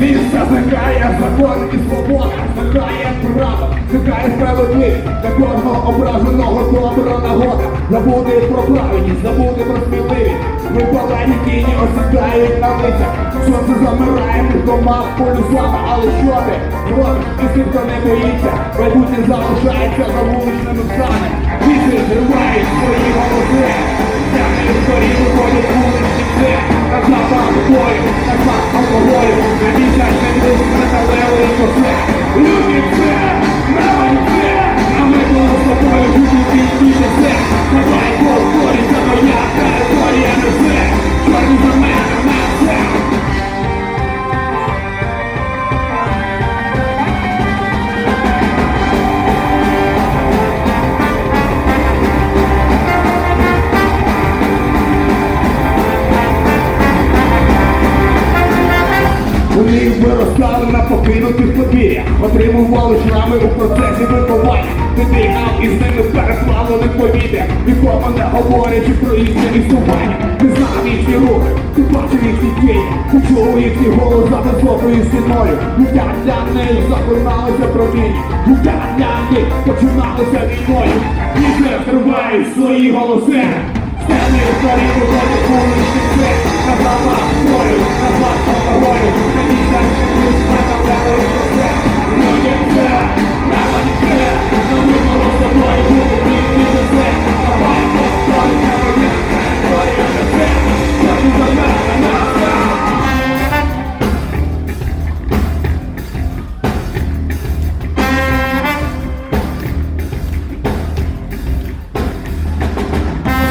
Місце зникає закон і свобода, зникає зникає справедливість кожного ображеного добра нагода. Забути про правильність, забути про сміливість. Випалені тіні осідають на лицях. Сонце замирає між дома полюсами, але що ти робиш? І хто не боїться, майбутнє залишається за вуличними псами. Віси зривають свої голоси. Темні історії виходять вуличні Вони виростали на покинутих подвір'ях, отримували шрами у процесі виховання. Ти дихав із ними переплавлених повітря, нікому не говорячи про їхнє існування. Ти знав їхні рухи, ти бачив їхні дії, ти чув їхній голос за високою стіною. Життя для них захлиналося проміння, життя для них починалося війною. Вітер тривають свої голоси. Стені старі виходять вуличні пси,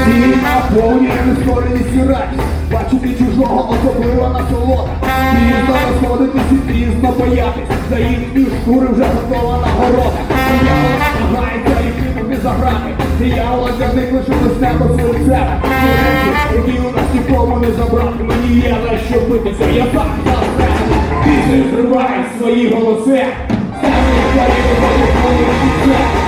Люди це, право не це, на і чужого особлива насолода. Пізно розходитись і пізно боятись За їхні шкури вже готова нагорода. Диявол намагається і кинути заграти? Диявол для них лише своїх себе Ці які у нас нікому не забрати? Мені є за що битися, я так за себе. Пісні зривають свої голоси. Стали двері виходять вулиці це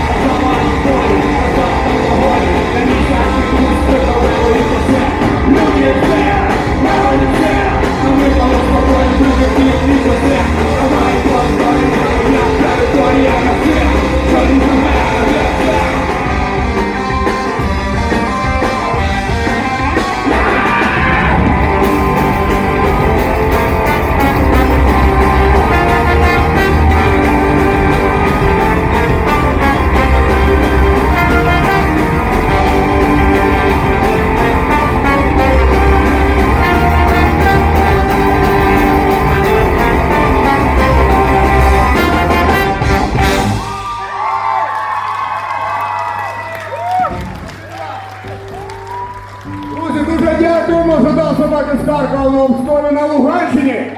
за дав собаки з Харкова в обстрої на Луганщині.